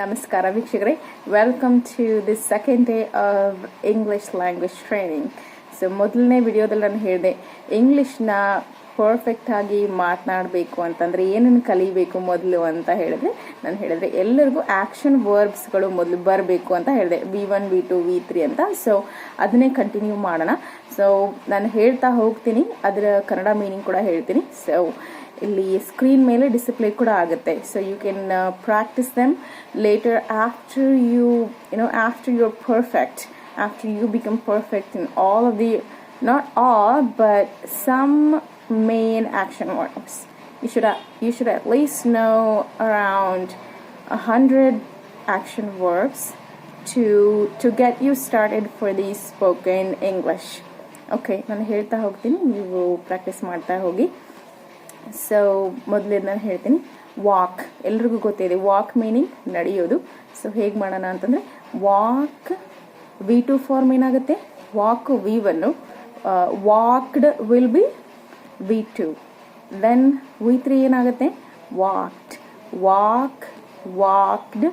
ನಮಸ್ಕಾರ ವೀಕ್ಷಕರೇ. Welcome to this second day of English language training so ಮೊದಲನೇ ವಿಡಿಯೋದಲ್ಲಿ ನಾನು ಹೇಳಿದೆ ಇಂಗ್ಲಿಷ್ನ ಪರ್ಫೆಕ್ಟ್ ಆಗಿ ಮಾತನಾಡಬೇಕು ಅಂತಂದರೆ ಏನನ್ನು ಕಲಿಬೇಕು ಮೊದಲು ಅಂತ ಹೇಳಿದ್ರೆ, ನಾನು ಹೇಳಿದ್ರೆ ಎಲ್ಲರಿಗೂ ಆ್ಯಕ್ಷನ್ ವರ್ಬ್ಸ್ಗಳು ಮೊದಲು ಬರಬೇಕು ಅಂತ ಹೇಳಿದೆ. V one V two V three ಅಂತ. ಸೊ ಅದನ್ನೇ ಕಂಟಿನ್ಯೂ ಮಾಡೋಣ. ಸೊ ನಾನು ಹೇಳ್ತಾ ಹೋಗ್ತೀನಿ. ಅದರ ಕನ್ನಡ ಮೀನಿಂಗ್ ಕೂಡ ಹೇಳ್ತೀನಿ. ಸೊ ಇಲ್ಲಿ ಸ್ಕ್ರೀನ್ ಮೇಲೆ ಡಿಸಿಪ್ಲೇ ಕೂಡ ಆಗುತ್ತೆ. So you can practise them later after you you know after you are perfect after you become perfect in all of the not all but some main action words you should you should at least know around a hundred action verbs to to get you started for the spoken English okay ನಾನು ಹೇಳ್ತಾ ಹೋಗ್ತೀನಿ ನೀವು practice ಮಾಡ್ತಾ ಹೋಗಿ so ಮೊದಲೇ ನಾನು ಹೇಳ್ತೀನಿ walk ಎಲ್ರಿಗೂ ಗೊತ್ತಿದೆ ವಾಕ್ ಮೀನಿಂಗ್ ನಡೆಯೋದು ಸೊ ಹೇಗೆ ಮಾಡೋಣ ಅಂತಂದರೆ ವಾಕ್ ವಿ ಟು ಫಾರ್ಮ್ ಏನಾಗುತ್ತೆ walk V one walked will be V two then V three ಏನಾಗುತ್ತೆ? Walked walk walked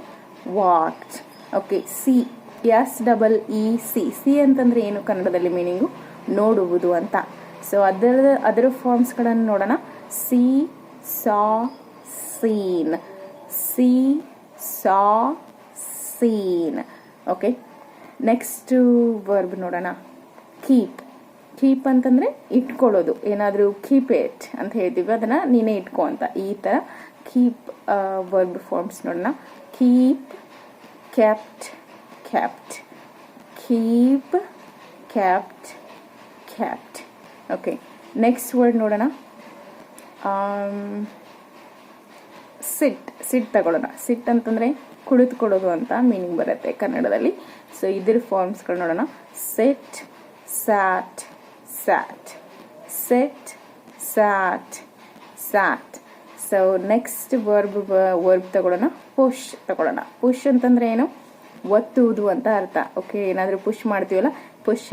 walked okay see S double E see see ಅಂತಂದರೆ ಏನು ಕನ್ನಡದಲ್ಲಿ ಮೀನಿಂಗು ನೋಡುವುದು ಅಂತ. ಸೊ ಅದರ ಅದರ ಫಾರ್ಮ್ಸ್ಗಳನ್ನು ನೋಡೋಣ. See saw seen see saw seen okay next verb ನೋಡೋಣ. ಕೀಪ್ ಕೀಪ್ ಅಂತಂದರೆ ಇಟ್ಕೊಳ್ಳೋದು. ಏನಾದರೂ ಕೀಪ್ ಇಟ್ ಅಂತ ಹೇಳ್ತೀವಿ. ಅದನ್ನು ನೀನೇ ಇಟ್ಕೊ ಅಂತ. ಈ ಥರ ಕೀಪ್ ವರ್ಬ್ ಫಾರ್ಮ್ಸ್ ನೋಡೋಣ. Keep kept kept keep kept kept okay next word ನೋಡೋಣ. ಸಿಟ್ ಸಿಟ್ ತಗೊಳ್ಳೋಣ. ಸಿಟ್ ಅಂತಂದರೆ ಕುಳಿತುಕೊಳ್ಳೋದು ಅಂತ ಮೀನಿಂಗ್ ಬರುತ್ತೆ ಕನ್ನಡದಲ್ಲಿ. ಸೊ ಇದ್ರ ಫಾರ್ಮ್ಸ್ಗಳು ನೋಡೋಣ. Set sat sat set sat sat so next verb verb ತಗೊಳ್ಳೋಣ. ಪುಷ್ ತಗೊಳ್ಳೋಣ. ಪುಷ್ ಅಂತಂದ್ರೆ ಏನು? ಒತ್ತುವುದು ಅಂತ ಅರ್ಥ. ಓಕೆ ಏನಾದರೂ ಪುಷ್ ಮಾಡ್ತೀವಲ್ಲ? ಪುಷ್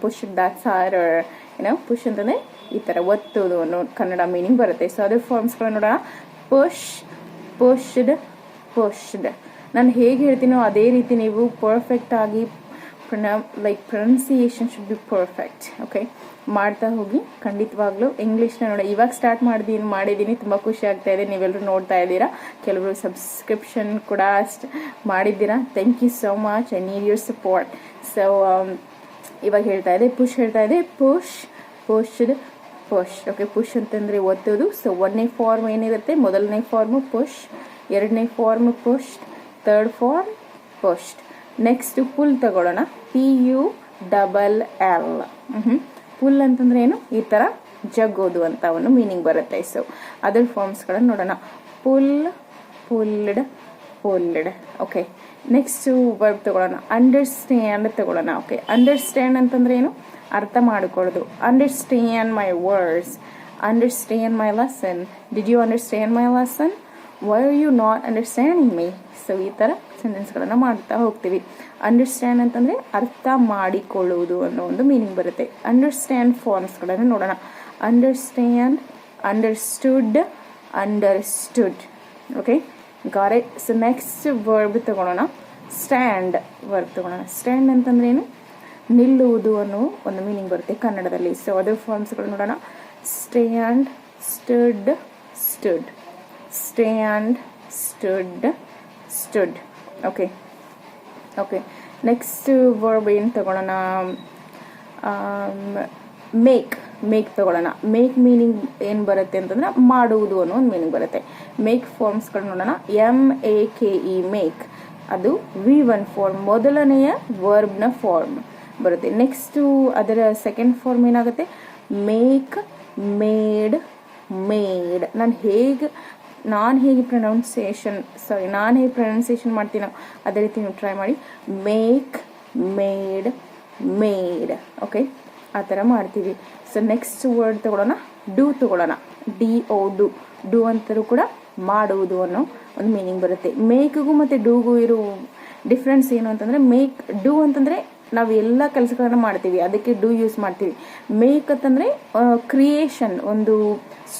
ಪುಷ್ ದಾಟ್ಸ್ ಆರ್ ಏನೋ ಪುಷ್ ಅಂತಂದರೆ ಈ ಥರ ಒತ್ತುವುದು ಅನ್ನೋ ಕನ್ನಡ ಮೀನಿಂಗ್ ಬರುತ್ತೆ. ಸೊ ಅದ್ರ ಫಾರ್ಮ್ಸ್ಗಳು ನೋಡೋಣ. ಪುಷ್ ಪುಷ್ಡ್ ಪುಷ್ಡ್ ನಾನು ಹೇಗೆ ಹೇಳ್ತೀನೋ ಅದೇ ರೀತಿ ನೀವು ಪರ್ಫೆಕ್ಟ್ ಆಗಿ ಪ್ರೊನೌ like pronunciation should be perfect okay ಮಾಡ್ತಾ ಹೋಗಿ, ಖಂಡಿತವಾಗ್ಲೂ ಇಂಗ್ಲೀಷ್ನ ನೋಡಿ. ಇವಾಗ ಸ್ಟಾರ್ಟ್ ಮಾಡಿದೀನಿ ಮಾಡಿದ್ದೀನಿ ತುಂಬ ಖುಷಿ ಆಗ್ತಾ ಇದೆ. ನೀವೆಲ್ಲರೂ ನೋಡ್ತಾ ಇದ್ದೀರಾ. ಕೆಲವರು ಸಬ್ಸ್ಕ್ರಿಪ್ಷನ್ ಕೂಡ ಅಷ್ಟು ಮಾಡಿದ್ದೀರಾ. Thank you so much I need your support so ಇವಾಗ ಹೇಳ್ತಾ ಇದೆ ಪುಷ್ ಹೇಳ್ತಾ ಇದೆ. Push pushed push okay push ಅಂತಂದರೆ ಒತ್ತೋದು. ಸೊ ಒಂದನೇ ಫಾರ್ಮ್ ಏನಿರುತ್ತೆ? ಮೊದಲನೇ ಫಾರ್ಮು ಪುಷ್ ಎರಡನೇ form push third form pushed next pull ತಗೊಳ್ಳೋಣ. P U double L pull ಅಂತಂದ್ರೆ ಏನು? ಈ ಥರ ಜಗ್ಗೋದು ಅಂತ ಒಂದು ಮೀನಿಂಗ್ ಬರುತ್ತೆ ಸೊ ಅದರ ಫಾರ್ಮ್ಸ್ಗಳನ್ನು ನೋಡೋಣ. Pull pulled pulled okay next verb ತಗೊಳ್ಳೋಣ. ಅಂಡರ್ಸ್ಟ್ಯಾಂಡ್ ತಗೊಳ್ಳೋಣ. ಓಕೆ ಅಂಡರ್ಸ್ಟ್ಯಾಂಡ್ ಅಂತಂದ್ರೆ ಏನು? ಅರ್ಥ ಮಾಡಿಕೊಳ್ಳೋದು. Understand my words understand my lesson did you understand my lesson why are you not understanding my so ಈ ಥರ ಸೆಂಟೆನ್ಸ್ಗಳನ್ನು ಮಾಡ್ತಾ ಹೋಗ್ತೀವಿ. ಅಂಡರ್ಸ್ಟ್ಯಾಂಡ್ ಅಂತಂದರೆ ಅರ್ಥ ಮಾಡಿಕೊಳ್ಳುವುದು ಅನ್ನೋ ಒಂದು ಮೀನಿಂಗ್ ಬರುತ್ತೆ. ಅಂಡರ್ಸ್ಟ್ಯಾಂಡ್ ಫಾರ್ಮ್ಸ್ಗಳನ್ನು ನೋಡೋಣ. ಅಂಡರ್ಸ್ಟ್ಯಾಂಡ್ ಅಂಡರ್ಸ್ಟುಡ್ ಅಂಡರ್ಸ್ಟುಡ್ ಓಕೆ ಗಾರೆ ಸೊ ನೆಕ್ಸ್ಟ್ ವರ್ಬ್ ತಗೊಳ್ಳೋಣ ಸ್ಟ್ಯಾಂಡ್ ವರ್ಬ್ ತಗೊಳ್ಳೋಣ ಸ್ಟ್ಯಾಂಡ್ ಅಂತಂದ್ರೆ ಏನು? ನಿಲ್ಲುವುದು ಅನ್ನೋ ಒಂದು ಮೀನಿಂಗ್ ಬರುತ್ತೆ ಕನ್ನಡದಲ್ಲಿ. ಸೊ ಅದರ್ ಫಾರ್ಮ್ಸ್ಗಳು ನೋಡೋಣ. Stand stood stood stand stood stood okay okay next verb ಏನು ತಗೊಳ್ಳೋಣ ಮೇಕ್ ಮೇಕ್ ತಗೊಳ್ಳೋಣ ಮೇಕ್ ಮೀನಿಂಗ್ ಏನು ಬರುತ್ತೆ ಅಂತಂದ್ರೆ ಮಾಡುವುದು ಅನ್ನೋ ಒಂದು ಮೀನಿಂಗ್ ಬರುತ್ತೆ. ಮೇಕ್ ಫಾರ್ಮ್ಸ್ಗಳು ನೋಡೋಣ. M A K E make ಅದು ವಿ ಒನ್ ಫಾರ್ಮ್ ಮೊದಲನೆಯ ವರ್ಬ್ನ ಫಾರ್ಮ್ ಬರುತ್ತೆ. ನೆಕ್ಸ್ಟು ಅದರ ಸೆಕೆಂಡ್ ಫಾರ್ಮ್ ಏನಾಗುತ್ತೆ? ಮೇಕ್ ಮೇಡ್ ಮೇಡ್ ನಾನು ಹೇಗೆ ನಾನು ಹೇಗೆ ಪ್ರೊನೌನ್ಸಿಯೇಷನ್ ಸಾರಿ ನಾನು ಹೇಗೆ ಪ್ರೊನೌನ್ಸಿಯೇಷನ್ ಮಾಡ್ತೀನೋ ಅದೇ ರೀತಿ ನೀವು ಟ್ರೈ ಮಾಡಿ. ಮೇಕ್ ಮೇಡ್ ಮೇಡ್ ಓಕೆ ಆ ಥರ ಮಾಡ್ತೀವಿ. ಸೊ ನೆಕ್ಸ್ಟ್ ವರ್ಡ್ ತಗೊಳ್ಳೋಣ. ಡೂ ತಗೊಳ್ಳೋಣ. ಡಿ ಓ ಡು ಡೂ ಅಂತಲೂ ಕೂಡ ಮಾಡುವುದು ಅನ್ನೋ ಒಂದು ಮೀನಿಂಗ್ ಬರುತ್ತೆ. ಮೇಕ್ಗೂ ಮತ್ತು ಡೂಗೂ ಇರೋ ಡಿಫ್ರೆನ್ಸ್ ಏನು ಅಂತಂದರೆ ಮೇಕ್ ಡೂ ಅಂತಂದರೆ ನಾವು ಎಲ್ಲ ಕೆಲಸಗಳನ್ನು ಮಾಡ್ತೀವಿ. ಅದಕ್ಕೆ ಡೂ ಯೂಸ್ ಮಾಡ್ತೀವಿ. ಮೇಕ್ ಅಂತಂದರೆ ಕ್ರಿಯೇಷನ್ ಒಂದು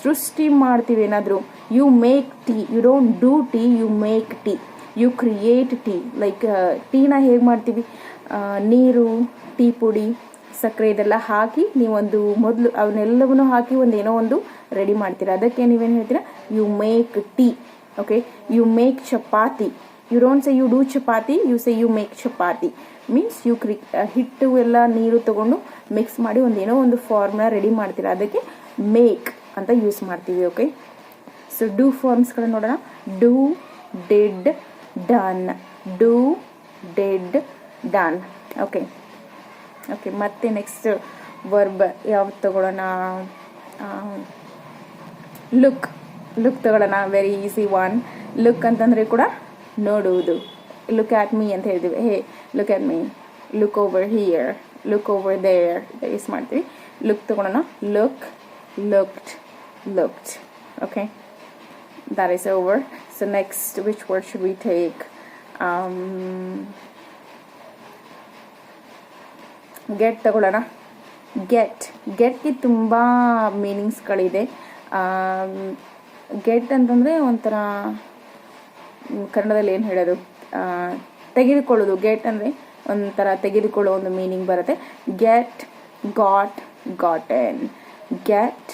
ಸೃಷ್ಟಿ ಮಾಡ್ತೀವಿ ಏನಾದರೂ. You make tea you don't do tea you make tea you create tea like ಟೀನ ಹೇಗೆ ಮಾಡ್ತೀವಿ? ನೀರು, ಟೀ ಪುಡಿ, ಸಕ್ಕರೆ ಇದೆಲ್ಲ ಹಾಕಿ ನೀವೊಂದು ಮೊದಲು ಅವನ್ನೆಲ್ಲವನ್ನೂ ಹಾಕಿ ಒಂದು ಏನೋ ಒಂದು ರೆಡಿ ಮಾಡ್ತೀರಾ. ಅದಕ್ಕೆ ನೀವೇನು ಹೇಳ್ತೀರಾ? You make tea okay you make chapati. You don't say you do chapati you say you make chapati means you ಕ್ರಿ ಹಿಟ್ಟು ಎಲ್ಲ ನೀರು ತಗೊಂಡು ಮಿಕ್ಸ್ ಮಾಡಿ ಒಂದು ಏನೋ ಒಂದು ಫಾರ್ಮುಲಾ ರೆಡಿ ಮಾಡ್ತೀರ. ಅದಕ್ಕೆ ಮೇಕ್ ಅಂತ ಯೂಸ್ ಮಾಡ್ತೀವಿ ಓಕೆ ಸೊ ಡೂ ಫಾರ್ಮ್ಸ್ಗಳನ್ನ ನೋಡೋಣ. Do did done do did done okay okay ಮತ್ತೆ ನೆಕ್ಸ್ಟ್ ವರ್ಬ್ ಯಾವ್ದು ತಗೊಳ್ಳೋಣ? ಲುಕ್ ಲುಕ್ ತಗೊಳ್ಳೋಣ. ವೆರಿ ಈಸಿ ಒನ್ ಲುಕ್ ಅಂತಂದರೆ ಕೂಡ ನೋಡುವುದು. ಲುಕ್ ಆಟ್ ಮೀ ಅಂತ ಹೇಳ್ತೀವಿ hey look at me look over here look over there use ಮಾಡ್ತೀವಿ. ಲುಕ್ ತಗೊಳ್ಳೋಣ look looked looked okay that is over. So next, which word should we? Um, get ತಗೊಳ್ಳೋಣ. Get ಗೆಟ್ಗೆ ತುಂಬ ಮೀನಿಂಗ್ಸ್ಗಳಿದೆ get ಅಂತಂದರೆ ಒಂಥರ ಕನ್ನಡದಲ್ಲಿ ಏನು ಹೇಳೋದು? ತೆಗೆದುಕೊಳ್ಳೋದು ಗೆಟ್ ಅಂದರೆ ಒಂಥರ ತೆಗೆದುಕೊಳ್ಳೋ ಒಂದು ಮೀನಿಂಗ್ ಬರುತ್ತೆ. Get got gotten get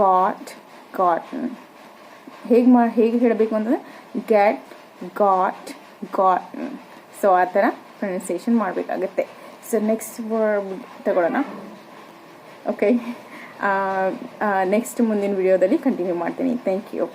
got gotten ಹೇಗೆ ಮಾ, ಹೇಗೆ ಹೇಳಬೇಕು ಅಂತಂದರೆ ಗೆಟ್ ಗಾಟ್ ಗಾಟನ್ ಸೊ ಆ ಥರ ಪ್ರೊನೌನ್ಸಿಯೇಷನ್ ಮಾಡಬೇಕಾಗತ್ತೆ. ಸೊ ನೆಕ್ಸ್ಟ್ ವರ್ಡ್ ತಗೊಳ್ಳೋಣ. ಓಕೆ ನೆಕ್ಸ್ಟ್ ಮುಂದಿನ ವಿಡಿಯೋದಲ್ಲಿ ಕಂಟಿನ್ಯೂ ಮಾಡ್ತೀನಿ. Thank you